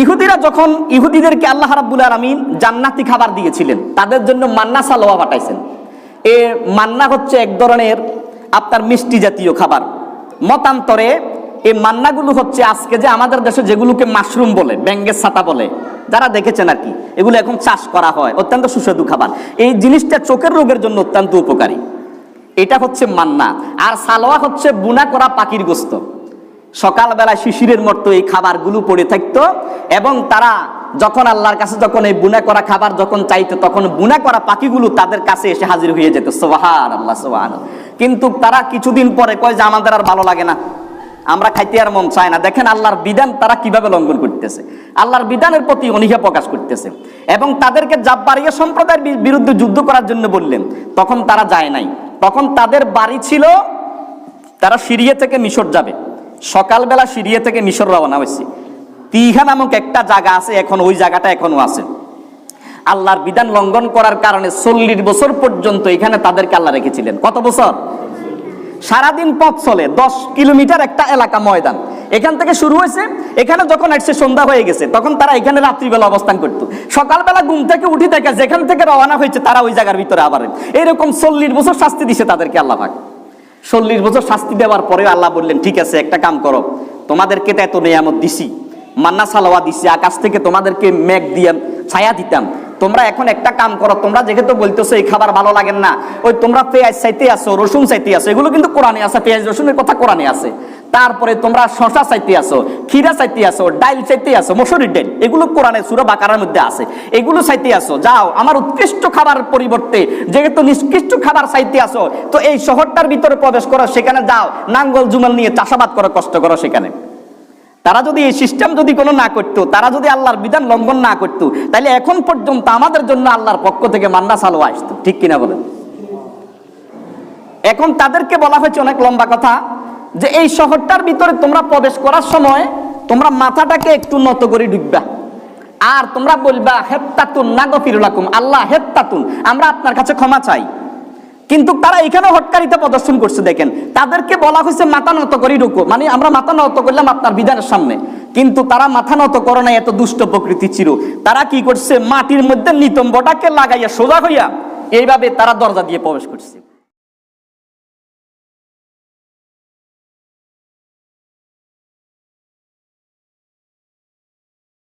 ইহুদিরা যখন ইহুদিদেরকে আল্লাহ রাব্বুল আলামিন জান্নাতি খাবার দিয়েছিলেন, তাদের জন্য মান্না সালোয়া পাঠাইছেন। এ মান্না হচ্ছে এক ধরনের আপনার মিষ্টি জাতীয় খাবার। মতান্তরে এই মান্নাগুলো হচ্ছে আজকে যে আমাদের দেশে যেগুলোকে মাশরুম বলে ব্যাঙ্গের ছাতা বলে, যারা দেখেছেন আর কি, এগুলো এখন চাষ করা হয়, অত্যন্ত সুস্বাদু খাবার। এই জিনিসটা চোখের রোগের জন্য অত্যন্ত উপকারী। এটা হচ্ছে মান্না। আর সালোয়া হচ্ছে বুনা করা পাখির গোস্ত। সকালবেলা শিশিরের মতো এই খাবারগুলো পড়ে থাকতো এবং তারা যখন আল্লাহর কাছে যখন এই বুনা করা খাবার যখন চাইতো, তখন বুনা করা পাখিগুলো তাদের কাছে এসে হাজির হয়ে যেত। সোহান আল্লাহ সোহান কিন্তু তারা কিছুদিন পরে কয় যে আমাদের আর ভালো লাগে না। আমরা খাইতে আর মন চায় না। দেখেন আল্লাহর বিধান তারা কীভাবে লঙ্ঘন করতেছে। আল্লাহর বিধানের প্রতি অনীহা প্রকাশ করতেছে। এবং তাদেরকে জাব্বারিয়া সম্প্রদায়ের বিরুদ্ধে যুদ্ধ করার জন্য বললেন। তখন তারা যায় নাই। তখন তাদের বাড়ি ছিল, তারা সিরিয়া থেকে মিশর যাবে। সকালবেলা সিরিয়া থেকে মিশর রওনা হয়েছে। তিঘা নামক একটা জায়গা আছে, এখন ওই জায়গাটা এখনও আছে। আল্লাহর বিধান লঙ্ঘন করার কারণে চল্লিশ বছর পর্যন্ত এখানে তাদেরকে আল্লাহ রেখেছিলেন। কত বছর? সারাদিন পথ চলে, দশ কিলোমিটার একটা এলাকা ময়দান। এখান থেকে শুরু হয়েছে, এখানে যখন আসছে, সন্ধ্যা হয়ে গেছে, তখন তারা এখানে রাত্রিবেলা অবস্থান করতো। সকালবেলা ঘুম থেকে উঠি থেকে যেখান থেকে রওনা হয়েছে, তারা ওই জায়গার ভিতরে আবার। এরকম চল্লিশ বছর শাস্তি দিছে তাদেরকে আল্লাহ ভাগ চল্লিশ বছর শাস্তি দেওয়ার পরে আল্লাহ বললেন, ঠিক আছে, একটা কাম করো। তোমাদেরকে তো এত নিয়ামত দিছি, মান্না সালোয়া দিছি, আকাশ থেকে তোমাদেরকে মেঘ দিয়ে ছায়া দিতাম। তোমরা এখন একটা কাম করো, তোমরা যেহেতু বলতেছো এই খাবার ভালো লাগে না, ওই তোমরা পেঁয়াজ চাইতে আসো রসুন চাইতে আসো এগুলো কিন্তু কোরআনে আছে, পেঁয়াজ রসুনের কথা কোরআনে আছে। তারপরে তোমরা শশা চাইতে আসো ক্ষীরা চাইতে আসো ডাইল চাইতে আসো মসুরির ডাইল, এগুলো কোরআনে সুরা বাকারার মধ্যে আছে। এগুলো চাইতে আসো যাও, আমার উৎকৃষ্ট খাবার পরিবর্তে, যেহেতু নিষ্কৃষ্ট খাবার চাইতে আসো তো এই শহরটার ভিতরে প্রবেশ করো, সেখানে যাও, নাঙ্গল, জুমাল নিয়ে চাষাবাদ করো, কষ্ট করো সেখানে। তারা যদি এই সিস্টেম যদি কোনো না করতো, তারা যদি আল্লাহর বিধান লঙ্ঘন না করতো তাহলে এখন পর্যন্ত আমাদের জন্য আল্লাহর পক্ষ থেকে মান্না সালো আসতো। ঠিক কিনা বলেন? এখন তাদেরকে বলা হয়েছে অনেক লম্বা কথা, যে এই শহরটার ভিতরে তোমরা প্রবেশ করার সময় তোমরা মাথাটাকে একটু নত করে ঢুকবা আর তোমরা বলবা হেত্তাতুন না গফিরুলাকুম আল্লাহ হেত্তাতুন আমরা আপনার কাছে ক্ষমা চাই। কিন্তু তারা এখানে হটকারিতা প্রদর্শন করছে, দেখেন। তাদেরকে বলা হয়েছে, মাথা নত করি ঢুকো মানে আমরা মাথা নত করলাম আপনার বিধানের সামনে। কিন্তু তারা মাথা নত করে না এত দুষ্ট প্রকৃতি ছিল। তারা কি করছে? মাটির মধ্যে নিতম্বটাকে লাগাইয়া সোজা হইয়া এইভাবে তারা দরজা দিয়ে প্রবেশ করছে।